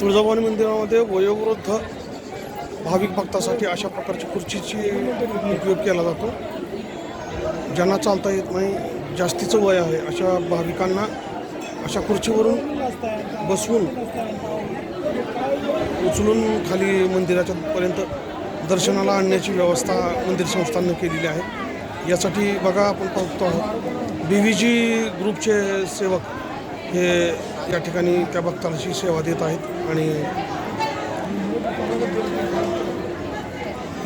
तुळजाभवानी मंदिरामध्ये वयोवृद्ध भाविक भक्तासाठी अशा प्रकारची खुर्चीची उपयोग केला जातो. ज्यांना चालता येत नाही जास्तीचं वय आहे अशा भाविकांना अशा खुर्चीवरून बसवून उचलून खाली मंदिराच्या पर्यंत दर्शनाला आणण्याची व्यवस्था मंदिर संस्थांनी केलेली आहे. यासाठी बघा आपण पाहतो आहोत. बी व्ही जी ग्रुपचे सेवक हे या ठिकाणी त्या भक्तांची सेवा देत आहेत आणि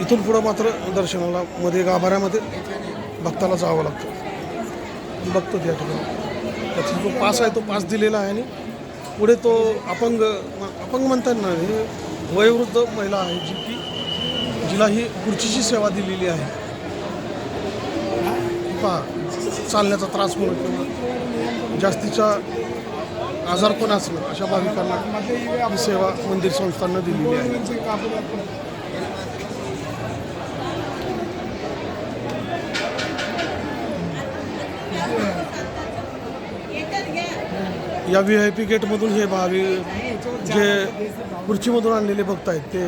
इथून पुढं मात्र दर्शनाला मध्ये गाभाऱ्यामध्ये भक्ताला जावं लागतं. बघतो त्या ठिकाणी. त्याचा जो पास आहे तो पास दिलेला आहे आणि पुढे तो अपंग अपंग म्हणतात ना हे वयोवृद्ध महिला आहे जी की जिला ही खुर्चीची सेवा दिलेली आहे. पहा चालण्याचा त्रास म्हणून किंवा जास्तीचा आजारपण असणं अशा भाविकांना ही सेवा मंदिर संस्थांना दिलेली आहे. या व्ही आय पी गेटमधून हे भावी जे खुर्चीमधून आणलेले भक्त आहेत ते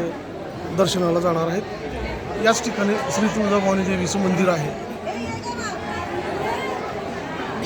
दर्शनाला जाणार आहेत. याच ठिकाणी श्री तुळजाभवानी देवीचं मंदिर आहे.